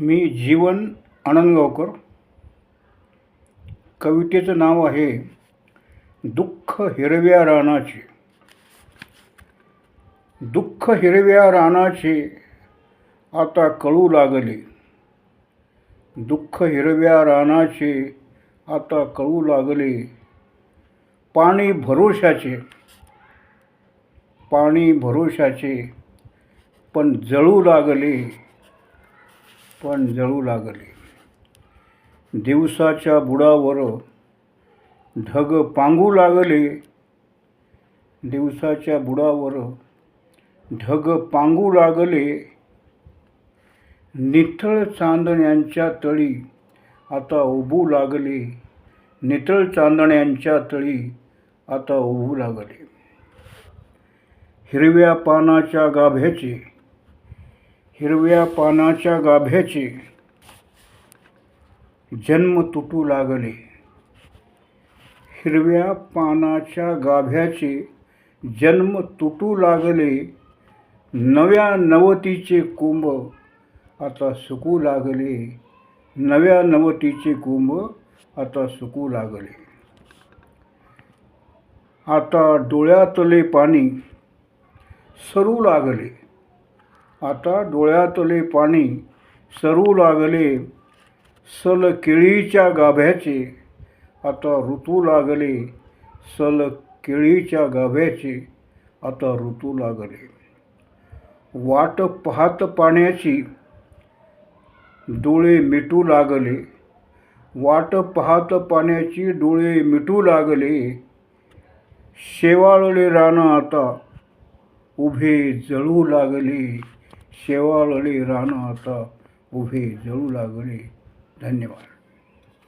मी जीवन आनंदगावकर. कवितेचं नाव आहे दुःख हिरव्या रानाचे. दुःख हिरव्या रानाचे आता कळू लागले. दुःख हिरव्या रानाचे आता कळू लागले. पाणी भरोशाचे. पाणी भरोशाचे पण जळू लागले. पण जळू लागले. दिवसाच्या बुडावर ढग पांगू लागले. दिवसाच्या बुडावर ढग पांगू लागले. निथळ चांदण्यांच्या तळी आता उभू लागले. नितळ चांदण्यांच्या तळी आता उभू लागले. हिरव्या पानाच्या गाभ्याचे हिरव्या पानाच्या गाभ्याचे जन्म तुटू लागले. हिरव्या पानाच्या गाभ्याचे जन्म तुटू लागले. नव्या नवतीचे कुंभ आता सुकू लागले. नव्या नवतीचे कुंभ आता सुकू लागले. आता डोळ्यातले पाणी सरू लागले. आता डोळ्यातले पाणी सरू लागले. सल केळीच्या गाभ्याचे. आता ऋतू लागले. सल केळीच्या गाभ्याचे. आता ऋतू लागले. वाट पाहत पाण्याची डोळे मिटू लागले. वाट पाहत पाण्याची डोळे मिटू लागले. शेवाळले रानं आता उभे जळू लागले. शेवाळले रानं आता उभे जळू लागले. धन्यवाद.